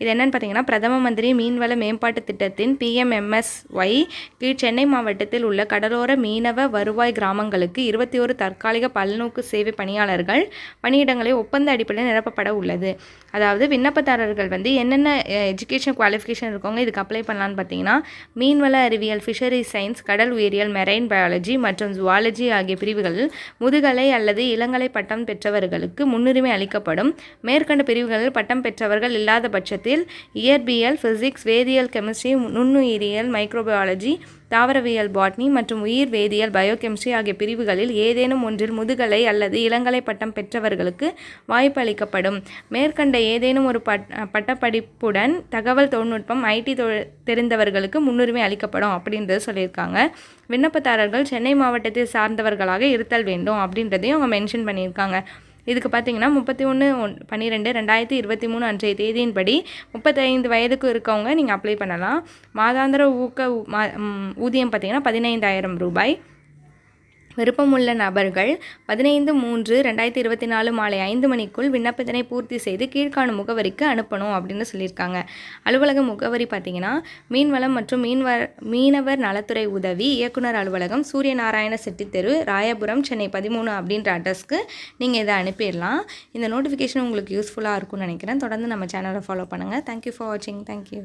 இது என்னன்னு பார்த்தீங்கன்னா பிரதம மந்திரி மீன்வள மேம்பாட்டு திட்டத்தின் பிஎம்எம்எஸ்ஒய் கீழ் சென்னை மாவட்டத்தில் உள்ள கடலோர மீனவ வருவாய் கிராமங்களுக்கு இருபத்தி ஒரு தற்காலிக பல்நோக்கு சேவை பணியாளர்கள் பணியிடங்களை ஒப்பந்த அடிப்படையில் நிரப்பப்பட உள்ளது. அதாவது விண்ணப்பதாரர்கள் வந்து என்னென்ன எஜுகேஷன் குவாலிஃபிகேஷன் இருக்கவங்க இதுக்கு அப்ளை பண்ணலான்னு பார்த்தீங்கன்னா மீன்வள அறிவியல் ஃபிஷரி சயின்ஸ் கடல் உயிரியல் மெரைன் பயாலஜி மற்றும் ஜுவாலஜி ஆகிய பிரிவுகளில் முதுகலை அல்லது இளங்கலை பட்டம் பெற்றவர்களுக்கு முன்னுரிமை அளிக்கப்படும். மேற்கண்ட பிரிவுகளில் பட்டம் பெற்றவர்கள் இல்லாத பட்சத்தில் இயற்பியல் ஃபிசிக்ஸ் வேதியியல் கெமிஸ்ட்ரி நுண்ணுயிரியல் மைக்ரோபயாலஜி தாவரவியல் பாட்னி மற்றும் உயிர் வேதியியல் பயோகெமிஸ்ட்ரி ஆகிய பிரிவுகளில் ஏதேனும் ஒன்றில் முதுகலை அல்லது இளங்கலை பட்டம் பெற்றவர்களுக்கு வாய்ப்பு அளிக்கப்படும். மேற்கண்ட ஏதேனும் ஒரு பட் பட்டப்படிப்புடன் தகவல் தொழில்நுட்பம் ஐடி தெரிந்தவர்களுக்கு முன்னுரிமை அளிக்கப்படும் அப்படின்றது சொல்லியிருக்காங்க. விண்ணப்பதாரர்கள் சென்னை மாவட்டத்தை சார்ந்தவர்களாக இருத்தல் வேண்டும் அப்படின்றதையும் அவங்க மென்ஷன் பண்ணியிருக்காங்க. இதுக்கு பார்த்தீங்கன்னா முப்பத்தி ஒன்று ஒன் பன்னிரெண்டு ரெண்டாயிரத்தி இருபத்தி மூணு அன்றைய தேதியின்படி முப்பத்தைந்து வயதுக்கு இருக்கவங்க நீங்கள் அப்ளை பண்ணலாம். மாதாந்திர ஊக்க ஊ- மா ஊதியம் பார்த்தீங்கன்னா பதினைந்தாயிரம் ரூபாய். விருப்பமுள்ள நபர்கள் பதினைந்து மூன்று ரெண்டாயிரத்தி இருபத்தி நாலு மாலை ஐந்து மணிக்குள் விண்ணப்பத்தினை பூர்த்தி செய்து கீழ்காணும் முகவரிக்கு அனுப்பணும் அப்படின்னு சொல்லியிருக்காங்க. அலுவலக முகவரி பார்த்தீங்கன்னா மீன்வளம் மற்றும் மீன்வ மீனவர் நலத்துறை உதவி இயக்குனர் அலுவலகம் சூரியநாராயண செட்டி தெரு ராயபுரம் சென்னை பதிமூணு அப்படின்ற அட்ரஸ்க்கு நீங்கள் இதை அனுப்பிடலாம். இந்த நோட்டிஃபிகேஷன் உங்களுக்கு யூஸ்ஃபுல்லாக இருக்கும்னு நினைக்கிறேன். தொடர்ந்து நம்ம சேனலை ஃபாலோ பண்ணுங்கள் தேங்க்யூ ஃபார் வாட்சிங் தேங்க்யூ